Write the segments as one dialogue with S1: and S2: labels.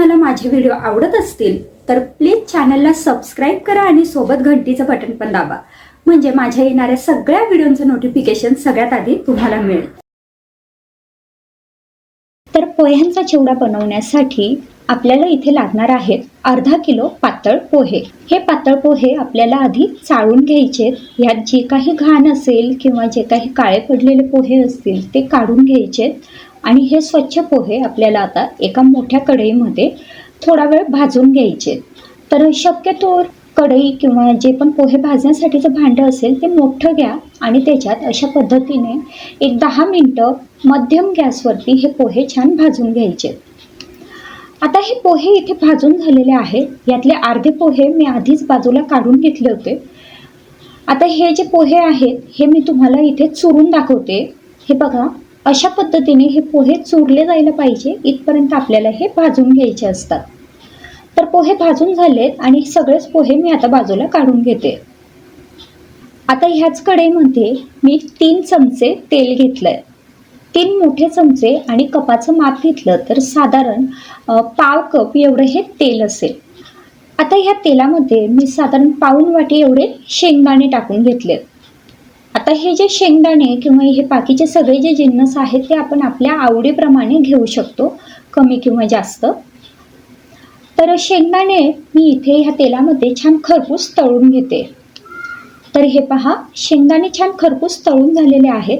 S1: तुम्हाला माझे व्हिडिओ आवडत असतील तर प्लीज चॅनलला सबस्क्राईब करा आणि सोबत घंटीचं बटन पण दाबा. म्हणजे माझ्या येणाऱ्या सगळ्या व्हिडिओचं नोटिफिकेशन सगळ्यात आधी तुम्हाला मिळेल. तर पोह्यांचा चिवडा बनवण्यासाठी आपल्याला इथे लागणार आहेत अर्धा किलो पातळ पोहे. हे पातळ पोहे आपल्याला आधी चाळून घ्यायचे. यात जे काही घाण असेल किंवा जे काही काळे पडलेले पोहे असतील ते काढून घ्यायचे. आणि हे स्वच्छ पोहे आपल्याला आता एका मोठ्या कढईमध्ये थोडा वेळ भाजून घ्यायचे. तर शक्यतो कढई किंवा जे पण पोहे भाजण्यासाठीचं भांडं असेल ते मोठं घ्या आणि त्याच्यात अशा पद्धतीने एक दहा मिनटं मध्यम गॅसवरती हे पोहे छान भाजून घ्यायचे. आता हे पोहे इथे भाजून झालेले आहेत. यातले अर्धे पोहे मी आधीच बाजूला काढून घेतले होते. आता हे जे पोहे आहेत हे मी तुम्हाला इथे चुरून दाखवते. हे बघा अशा पद्धतीने हे पोहे चुरले जायला पाहिजे. इथपर्यंत आपल्याला हे भाजून घ्यायचे असतात. तर पोहे भाजून झालेत आणि सगळेच पोहे मी आता बाजूला काढून घेते. आता ह्याच कढईमध्ये मी तीन चमचे तेल घेतलंय. तीन मोठे चमचे आणि कपाचं माप घेतलं तर साधारण पाव कप एवढं हे तेल असेल. आता ह्या तेलामध्ये मी साधारण पाऊण वाटी एवढे शेंगदाणे टाकून घेतले आता हे जे शेंगदाणे किंवा हे बाकीचे सगळे जे जिन्नस आहेत ते आपण आपल्या आवडीप्रमाणे घेऊ शकतो कमी किंवा जास्त. तर शेंगदाणे मी इथे ह्या तेलामध्ये छान खरपूस तळून घेते. तर हे पहा शेंगदाणे छान खरपूस तळून झालेले आहेत.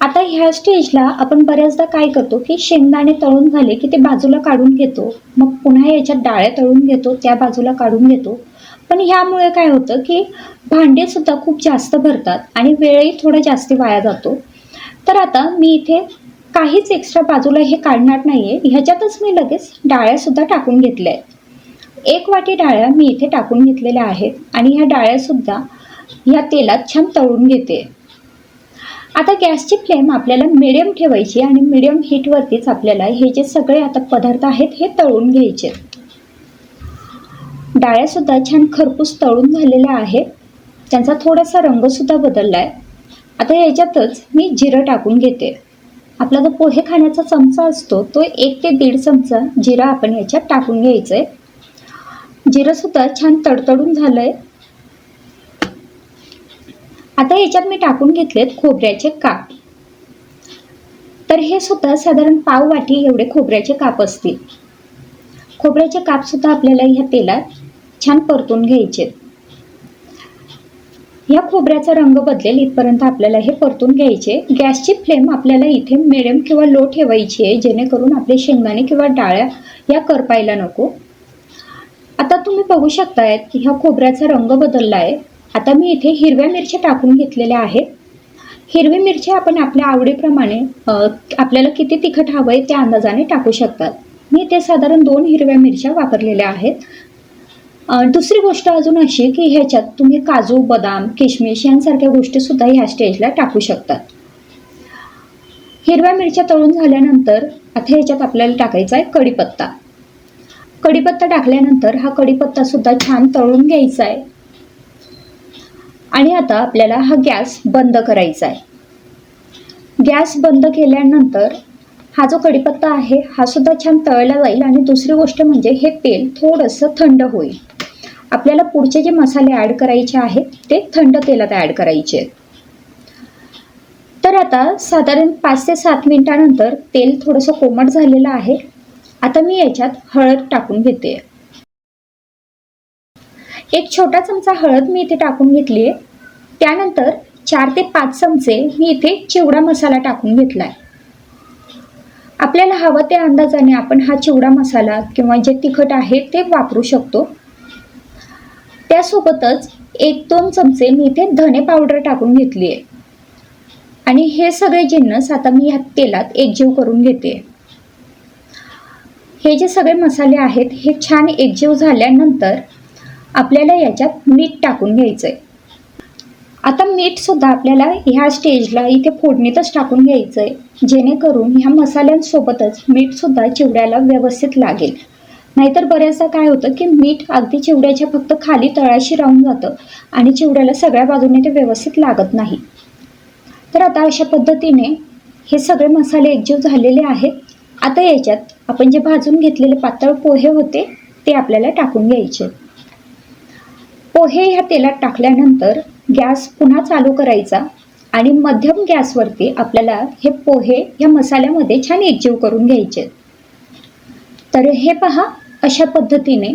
S1: आता ह्या स्टेजला आपण बऱ्याचदा काय करतो की शेंगदाणे तळून झाले की ते बाजूला काढून घेतो. मग पुन्हा याच्यात डाळ्या तळून घेतो त्या बाजूला काढून घेतो. पण ह्यामुळे काय होतं की भांडेसुद्धा खूप जास्त भरतात आणि वेळही थोडा जास्त वाया जातो. तर आता मी इथे काहीच एक्स्ट्रा बाजूला हे काढणार नाही आहे ह्याच्यातच मी लगेच डाळ्यासुद्धा टाकून घेतल्या आहेत एक वाटी डाळ्या मी इथे टाकून घेतलेल्या आहेत आणि ह्या डाळ्यासुद्धा ह्या तेलात छान तळून घेते. आता गॅसची फ्लेम आपल्याला मिडियम ठेवायची आणि मिडियम हीटवरतीच आपल्याला हे जे सगळे आता पदार्थ आहेत हे तळून घ्यायचे. डाळ्यासुद्धा छान खरपूस तळून झालेल्या आहेत त्यांचा थोडासा रंगसुद्धा बदलला आहे आता याच्यातच मी जिरं टाकून घेते. आपला जो पोहे खाण्याचा चमचा असतो तो एक ते दीड चमचा जिरा आपण याच्यात टाकून घ्यायचं आहे जिरंसुद्धा छान तडतडून झालं आहे आता याच्यात मी टाकून घेतलेत खोबऱ्याचे काप. तर हे सुद्धा साधारण पाव वाटी एवढे खोबऱ्याचे काप असतील. खोबऱ्याचे काप सुद्धा आपल्याला ह्या तेलात छान परतून घ्यायचे. या खोबऱ्याचा रंग बदलेल इथपर्यंत आपल्याला हे परतून घ्यायचे. गॅसची फ्लेम आपल्याला इथे मिडियम किंवा लो ठेवायची आहे. जेणेकरून आपले शेंगदाणे किंवा डाळ्या या करपायला नको. आता तुम्ही बघू शकताय की ह्या खोबऱ्याचा रंग बदलला आहे. आता मी इथे हिरव्या मिरच्या टाकून घेतलेल्या आहेत. हिरवी मिरची आपण आपल्या आवडीप्रमाणे आपल्याला किती तिखट हवं आहे त्या अंदाजाने टाकू शकतात. मी इथे साधारण दोन हिरव्या मिरच्या वापरलेल्या आहेत. दुसरी गोष्ट अजून अशी की ह्याच्यात तुम्ही काजू बदाम किशमिश यांसारख्या गोष्टीसुद्धा ह्या स्टेजला टाकू शकतात. हिरव्या मिरच्या तळून झाल्यानंतर आता ह्याच्यात आपल्याला टाकायचा आहे कढीपत्ता. कढीपत्ता टाकल्यानंतर हा कढीपत्तासुद्धा छान तळून घ्यायचा आहे. आणि आता आपल्याला हा गॅस बंद करायचा आहे. गॅस बंद केल्यानंतर हा जो कढीपत्ता आहे हा सुद्धा छान तळला जाईल. आणि दुसरी गोष्ट म्हणजे हे तेल थोडंसं थंड होईल. आपल्याला पुढचे जे मसाले ॲड करायचे आहेत ते थंड तेलात ॲड करायचे. आहेत तर आता साधारण पाच ते सात मिनिटानंतर तेल थोडंसं कोमट झालेलं आहे. आता मी याच्यात हळद टाकून घेते. एक छोटा चमचा हळद मी इथे टाकून घेतली आहे. त्यानंतर चार ते पाच चमचे मी इथे चिवडा मसाला टाकून घेतला आहे आपल्याला हवं त्या अंदाजाने आपण हा चिवडा मसाला किंवा जे तिखट आहे ते वापरू शकतो. त्यासोबतच एक दोन चमचे मी इथे धने पावडर टाकून घेतली आहे आणि हे सगळे जिन्नस आता मी ह्या तेलात एकजीव करून घेते. हे जे सगळे मसाले आहेत हे छान एकजीव झाल्यानंतर आपल्याला याच्यात मीठ टाकून घ्यायचं आहे आता मीठ सुद्धा आपल्याला ह्या स्टेजला इथे फोडणीतच टाकून घ्यायचं आहे जेणेकरून ह्या मसाल्यांसोबतच मीठ सुद्धा चिवड्याला व्यवस्थित लागेल. नाहीतर बऱ्याचदा काय होतं की मीठ अगदी चिवड्याच्या फक्त खाली तळाशी राहून जातं आणि चिवड्याला सगळ्या बाजूने ते व्यवस्थित लागत नाही. तर आता अशा पद्धतीने हे सगळे मसाले एकजीव झालेले आहेत. आता याच्यात आपण जे भाजून घेतलेले पातळ पोहे होते ते आपल्याला टाकून घ्यायचे. पोहे ह्या तेलात टाकल्यानंतर गॅस पुन्हा चालू करायचा आणि मध्यम गॅसवरती आपल्याला हे पोहे ह्या मसाल्यामध्ये छान एकजीव करून घ्यायचे. तर हे पहा अशा पद्धतीने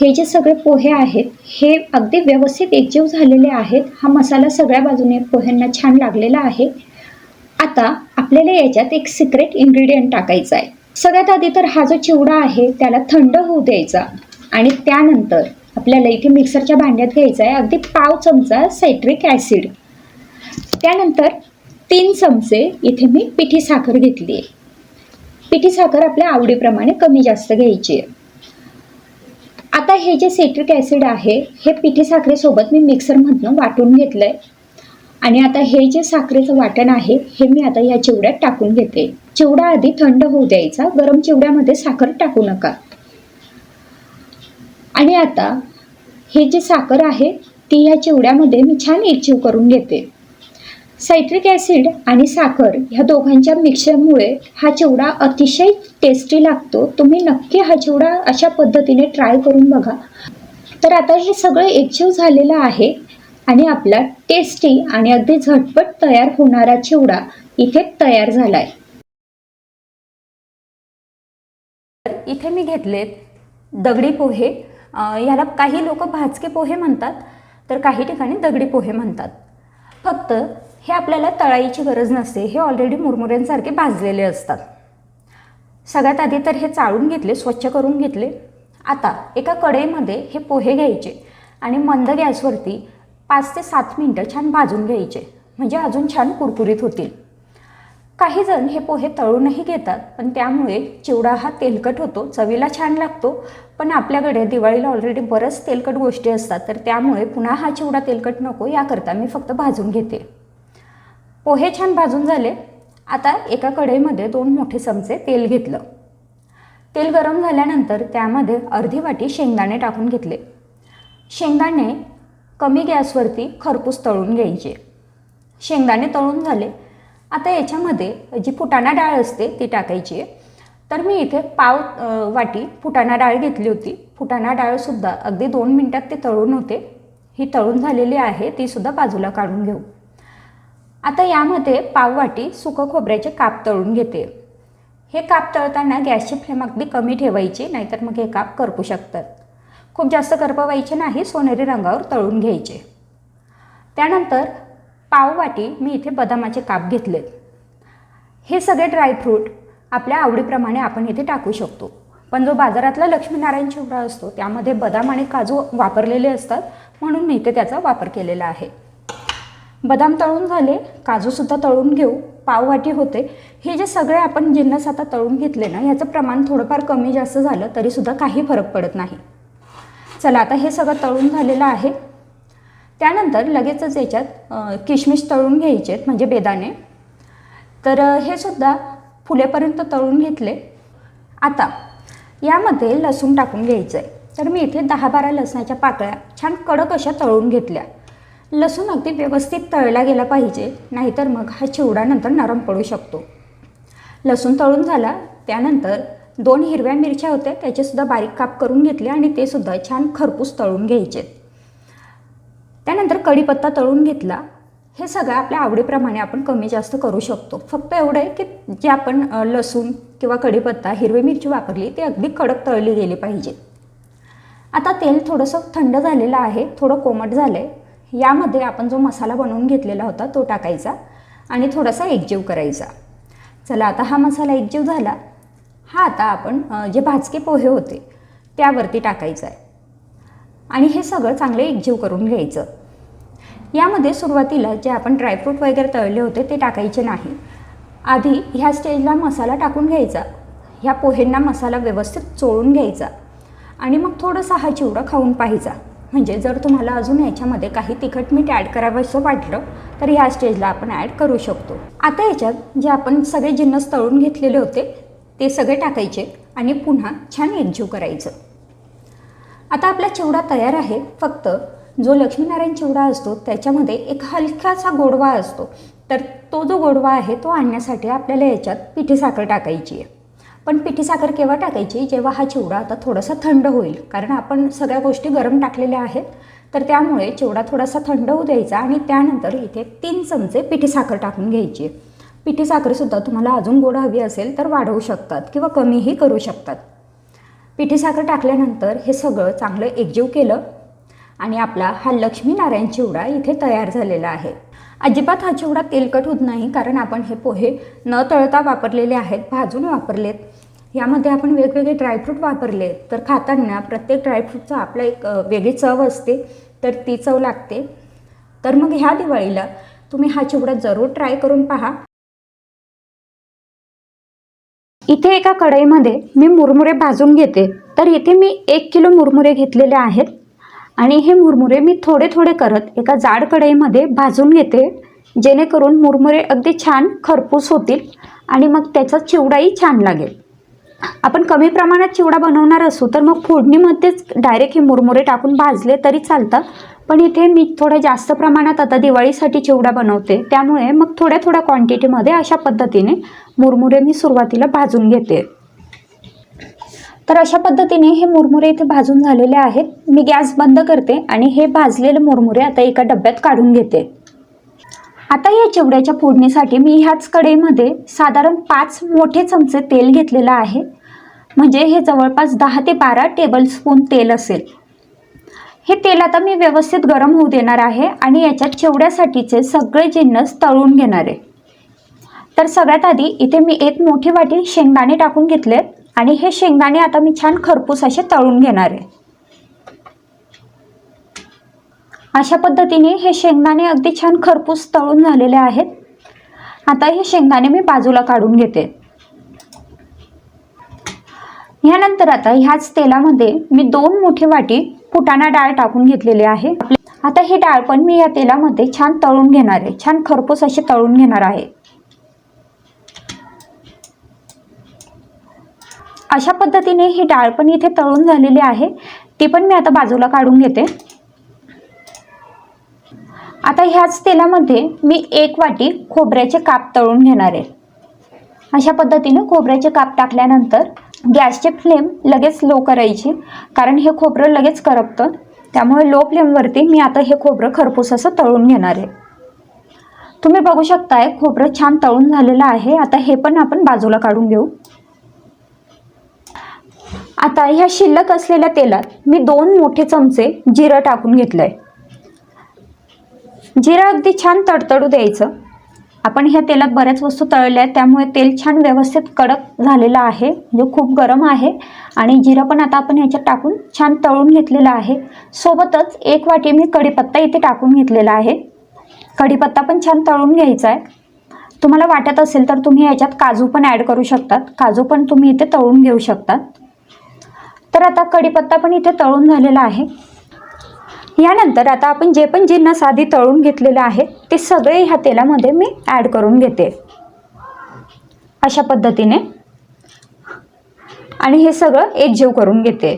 S1: हे जे सगळे पोहे आहेत हे अगदी व्यवस्थित एकजीव झालेले आहेत. हा मसाला सगळ्या बाजूने पोह्यांना छान लागलेला आहे. आता आपल्याला याच्यात एक सिक्रेट इन्ग्रेडियंट टाकायचा आहे. सगळ्यात आधी तर हा जो चिवडा आहे त्याला थंड होऊ द्यायचा आणि त्यानंतर आपल्याला इथे मिक्सरच्या भांड्यात घ्यायचा आहे अगदी पाव चमचा सायट्रिक ॲसिड त्यानंतर तीन चमचे इथे मी पिठी साखर घेतली आहे. पिठी साखर आपल्या आवडीप्रमाणे कमी जास्त घ्यायची आहे. आता हे जे सेट्रिक ॲसिड आहे हे पिठी साखरेसोबत मी मिक्सरमधनं वाटून घेतलं आहे आणि आता हे जे साखरेचं वाटण आहे हे मी आता या चिवड्यात टाकून घेते. चिवडा आधी थंड होऊ द्यायचा गरम चिवड्यामध्ये साखर टाकू नका. आणि आता हे जे साखर आहे ती या चिवड्यामध्ये मी छान एकजीव करून घेते. सायट्रिक ॲसिड आणि साखर ह्या दोघांच्या मिक्सरमुळे हा चिवडा अतिशय टेस्टी लागतो तुम्ही नक्की हा चिवडा अशा पद्धतीने ट्राय करून बघा. तर आता हे सगळं एकजीव झालेलं आहे आणि आपला टेस्टी आणि अगदी झटपट तयार होणारा चिवडा इथे तयार झाला आहे
S2: तर इथे मी घेतलेत दगडी पोहे. याला काही लोक भाजके पोहे म्हणतात तर काही ठिकाणी दगडी पोहे म्हणतात. फक्त हे आपल्याला तळाईची गरज नसते. हे ऑलरेडी मुरमुऱ्यांसारखे भाजलेले असतात. सगळ्यात आधी तर हे चाळून घेतले स्वच्छ करून घेतले. आता एका कढईमध्ये हे पोहे घ्यायचे आणि मंद गॅसवरती पाच ते सात मिनटं छान भाजून घ्यायचे. म्हणजे अजून छान कुरकुरीत होतील. काही जण हे पोहे तळूनही घेतात पण त्यामुळे चिवडा हा तेलकट होतो चवीला छान लागतो. पण आपल्याकडे दिवाळीला ऑलरेडी बरंच तेलकट गोष्टी असतात तर त्यामुळे पुन्हा हा चिवडा तेलकट नको याकरता मी फक्त भाजून घेते. पोहे छान भाजून झाले. आता एका कढईमध्ये दोन मोठे चमचे तेल घेतलं. तेल गरम झाल्यानंतर त्यामध्ये अर्धी वाटी शेंगदाणे टाकून घेतले. शेंगदाणे कमी गॅसवरती खरपूस तळून घ्यायचे. शेंगदाणे तळून झाले. आता याच्यामध्ये जी फुटाणा डाळ असते ती टाकायची आहे. तर मी इथे पाव वाटी फुटाणा डाळ घेतली होती. फुटाणा डाळसुद्धा अगदी दोन मिनटात ते तळून होते. ही तळून झालेली आहे तीसुद्धा बाजूला काढून घेऊ. आता यामध्ये पाववाटी सुकं खोबऱ्याचे काप तळून घेते. हे काप तळताना गॅसची फ्लेम अगदी कमी ठेवायची नाहीतर मग हे काप करपू शकतात. खूप जास्त करपवायचे नाही सोनेरी रंगावर तळून घ्यायचे. त्यानंतर पाववाटी मी इथे बदामाचे काप घेतलेत. हे सगळे ड्रायफ्रूट आपल्या आवडीप्रमाणे आपण इथे टाकू शकतो. पण जो बाजारातला लक्ष्मीनारायण चिवडा असतो त्यामध्ये बदाम आणि काजू वापरलेले असतात म्हणून मी इथे त्याचा वापर केलेला आहे. बदाम तळून झाले काजूसुद्धा तळून घेऊ पाववाटी होते. हे जे सगळे आपण जिन्नस आता तळून घेतले ना ह्याचं प्रमाण थोडंफार कमी जास्त झालं तरीसुद्धा काही फरक पडत नाही. चला आता हे सगळं तळून झालेलं आहे. त्यानंतर लगेचच याच्यात किशमिश तळून घ्यायचे आहेत म्हणजे बेदाणे. तर हे सुद्धा फुलेपर्यंत तळून घेतले. आता यामध्ये लसूण टाकून घ्यायचं आहे तर मी इथे दहा बारा लसणाच्या पाकळ्या छान कडक अशा तळून घेतल्या. लसूण अगदी व्यवस्थित तळला गेला पाहिजे नाहीतर मग हा चिवडानंतर नरम पडू शकतो. लसूण तळून झाला त्यानंतर दोन हिरव्या मिरच्या होत्या त्याचेसुद्धा बारीक काप करून घेतले आणि ते सुद्धा छान खरपूस तळून घ्यायचे. त्यानंतर कढीपत्ता तळून घेतला. हे सगळं आपल्या आवडीप्रमाणे आपण कमी जास्त करू शकतो. फक्त एवढं आहे की जे आपण लसूण किंवा कढीपत्ता हिरवी मिरची वापरली ती अगदी कडक तळली गेली पाहिजे. आता तेल थोडंसं थंड झालेलं आहे थोडं कोमट झालं आहे यामध्ये आपण जो मसाला बनवून घेतलेला होता तो टाकायचा आणि थोडासा एकजीव करायचा. चला आता हा मसाला एकजीव झाला. हा आता आपण जे भाजके पोहे होते त्यावरती टाकायचा आहे. आणि हे सगळं चांगले एकजीव करून घ्यायचं. यामध्ये सुरुवातीला जे आपण ड्रायफ्रूट वगैरे तळले होते ते टाकायचे नाही. आधी ह्या स्टेजला मसाला टाकून घ्यायचा. ह्या पोहेंना मसाला व्यवस्थित चोळून घ्यायचा. आणि मग थोडासा हा चिवडा खाऊन पाहायचा. म्हणजे जर तुम्हाला अजून याच्यामध्ये काही तिखट मीठ ॲड करावंसं वाटलं तर ह्या स्टेजला आपण ॲड करू शकतो. आता याच्यात जे आपण सगळे जिन्नस तळून घेतलेले होते ते सगळे टाकायचे आणि पुन्हा छान एकजीव करायचं. आता आपला चिवडा तयार आहे फक्त जो लक्ष्मीनारायण चिवडा असतो त्याच्यामध्ये एक हलकासा गोडवा असतो. तर तो जो गोडवा आहे तो आणण्यासाठी आपल्याला याच्यात पिठी साखर टाकायची आहे. पण पिठी साखर केव्हा टाकायची? जेव्हा हा चिवडा आता थोडासा थंड होईल. कारण आपण सगळ्या गोष्टी गरम टाकलेल्या आहेत. तर त्यामुळे चिवडा थोडासा थंड होऊ द्यायचा आणि त्यानंतर इथे तीन चमचे पिठी साखर टाकून घ्यायची. पिठी साखरसुद्धा तुम्हाला अजून गोड हवी असेल तर वाढवू शकतात किंवा कमीही करू शकतात. पिठी साखर टाकल्यानंतर हे सगळं चांगलं एकजीव केलं आणि आपला हा लक्ष्मीनारायण चिवडा इथे तयार झालेला आहे. अजिबात हा चिवडा तेलकट होत नाही कारण आपण हे पोहे न तळता वापरलेले आहेत भाजून वापरलेत. यामध्ये आपण वेगवेगळे ड्रायफ्रूट वापरले तर खाताना प्रत्येक ड्रायफ्रूटचं आपलं एक वेगळी चव असते तर ती चव लागते. तर मग ह्या दिवाळीला तुम्ही हा चिवडा जरूर ट्राय करून पहा. इथे एका कढईमध्ये मी मुरमुरे भाजून घेते तर इथे मी एक किलो मुरमुरे घेतलेले आहेत. आणि हे मुरमुरे मी थोडे थोडे करत एका जाड कढईमध्ये भाजून घेते. जेणेकरून मुरमुरे अगदी छान खरपूस होतील आणि मग त्याचा चिवडाही छान लागेल. आपण कमी प्रमाणात चिवडा बनवणार असू तर मग फोडणीमध्येच डायरेक्ट हे मुरमुरे टाकून भाजले तरी चालतं. पण इथे मी थोड्या जास्त प्रमाणात आता दिवाळीसाठी चिवडा बनवते. त्यामुळे मग थोड्या थोड्या क्वांटिटीमध्ये अशा पद्धतीने मुरमुरे मी सुरुवातीला भाजून घेते. तर अशा पद्धतीने हे मुरमुरे इथे भाजून झालेले आहेत. मी गॅस बंद करते आणि हे भाजलेले मुरमुरे आता एका डब्यात काढून घेते. आता या चिवड्याच्या फोडणीसाठी मी ह्याच कढईमध्ये साधारण पाच मोठे चमचे तेल घेतलेलं आहे. म्हणजे हे जवळपास दहा ते बारा टेबलस्पून तेल असेल. हे तेल आता मी व्यवस्थित गरम होऊ देणार आहे आणि याच्यात चिवड्यासाठीचे सगळे जिन्नस तळून घेणार आहे. तर सगळ्यात आधी इथे मी एक मोठी वाटी शेंगदाणे टाकून घेतले आणि हे शेंगदाणे आता मी छान खरपूस असे तळून घेणार आहे. अशा पद्धतीने हे शेंगदाणे अगदी छान खरपूस तळून झालेले आहेत. आता हे शेंगदाणे मी बाजूला काढून घेते. ह्यानंतर आता ह्याच तेलामध्ये मी दोन मोठे वाटी फुटाणा डाळ टाकून घेतलेली आहे. आता ही डाळ पण मी या तेलामध्ये छान तळून घेणार आहे. छान खरपूस अशी तळून घेणार आहे. अशा पद्धतीने ही डाळ पण इथे तळून झालेली आहे. ती पण मी आता बाजूला काढून घेते. आता ह्याच तेलामध्ये मी एक वाटी खोबऱ्याचे काप तळून घेणार आहे. अशा पद्धतीने खोबऱ्याचे काप टाकल्यानंतर गॅसचे फ्लेम लगेच लो करायची. कारण हे खोबरं लगेच करपतं. त्यामुळे लो फ्लेमवरती मी आता हे खोबरं खरपूस असं तळून घेणार आहे. तुम्ही बघू शकताय खोबरं छान तळून झालेलं आहे. आता हे पण आपण बाजूला काढून घेऊ. आता ह्या शिल्लक असलेल्या तेलात मी दोन मोठे चमचे जिरं टाकून घेतलं आहे जिरं अगदी छान तडतडू द्यायचं. आपण ह्या तेलात बऱ्याच वस्तू तळल्या आहेत त्यामुळे तेल छान व्यवस्थित कडक झालेलं आहे म्हणजे खूप गरम आहे. आणि जिरं पण आता आपण ह्याच्यात टाकून छान तळून घेतलेलं आहे. सोबतच एक वाटी मी कढीपत्ता इथे टाकून घेतलेला आहे. कढीपत्ता पण छान तळून घ्यायचा आहे. तुम्हाला वाटत असेल तर तुम्ही याच्यात काजू पण ॲड करू शकतात. काजू पण तुम्ही इथे तळून घेऊ शकतात. तर आता कढीपत्ता पण इथे तळून झालेला आहे. यानंतर आता आपण जे पण जिन्नस आधी तळून घेतलेले आहेत ते सगळे ह्या तेलामध्ये मी ॲड करून घेते. अशा पद्धतीने. आणि हे सगळं एकजीव करून घेते.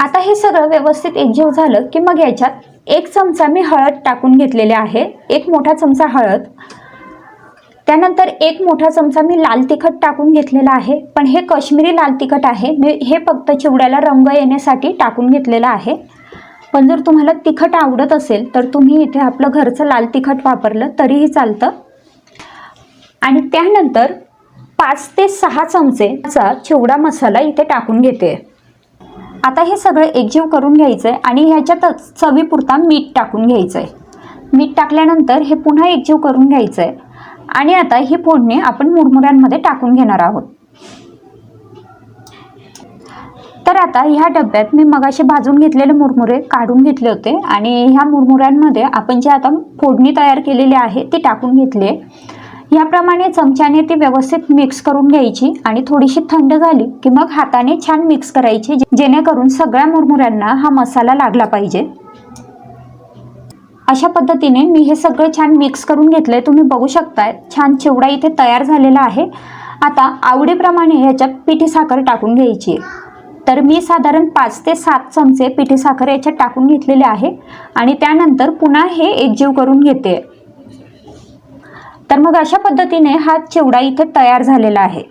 S2: आता हे सगळं व्यवस्थित एकजीव झालं की मग याच्यात एक चमचा मी हळद टाकून घेतलेले आहे. एक मोठा चमचा हळद. त्यानंतर एक मोठा चमचा मी लाल तिखट टाकून घेतलेला आहे. पण हे काश्मीरी लाल तिखट आहे. मी हे फक्त चिवड्याला रंग येण्यासाठी टाकून घेतलेलं आहे. पण जर तुम्हाला तिखट आवडत असेल तर तुम्ही इथे आपलं घरचं लाल तिखट वापरलं तरीही चालतं. आणि त्यानंतर पाच ते सहा चमचेचा चिवडा मसाला इथे टाकून घेते. आता हे सगळं एकजीव करून घ्यायचं आहे आणि ह्याच्यातच चवीपुरता मीठ टाकून घ्यायचं आहे मीठ टाकल्यानंतर हे पुन्हा एकजीव करून घ्यायचं आहे आणि आता ही फोडणी आपण मुरमुऱ्यांमध्ये टाकून घेणार आहोत. तर आता ह्या डब्यात मी मगाशी भाजून घेतलेले मुरमुरे काढून घेतले होते आणि ह्या मुरमुऱ्यांमध्ये आपण जे आता फोडणी तयार केलेली आहे ती टाकून घेतली आहे. याप्रमाणे चमच्याने ती व्यवस्थित मिक्स करून घ्यायची आणि थोडीशी थंड झाली की मग हाताने छान मिक्स करायची जे- जेणेकरून सगळ्या मुरमुऱ्यांना हा मसाला लागला पाहिजे. अशा पद्धतीने मी हे सगळं छान मिक्स करून घेतलंय. तुम्ही बघू शकताय छान चिवडा इथे तयार झालेला आहे. आता आवडीप्रमाणे ह्याच्यात पिठी साखर टाकून घ्यायची तर मी साधारण पाच ते सात चमचे पिठी साखर याच्यात टाकून घेतलेले आहे आणि त्यानंतर पुन्हा हे एकजीव करून घेते. तर मग अशा पद्धतीने हा चिवडा इथे तयार झालेला आहे.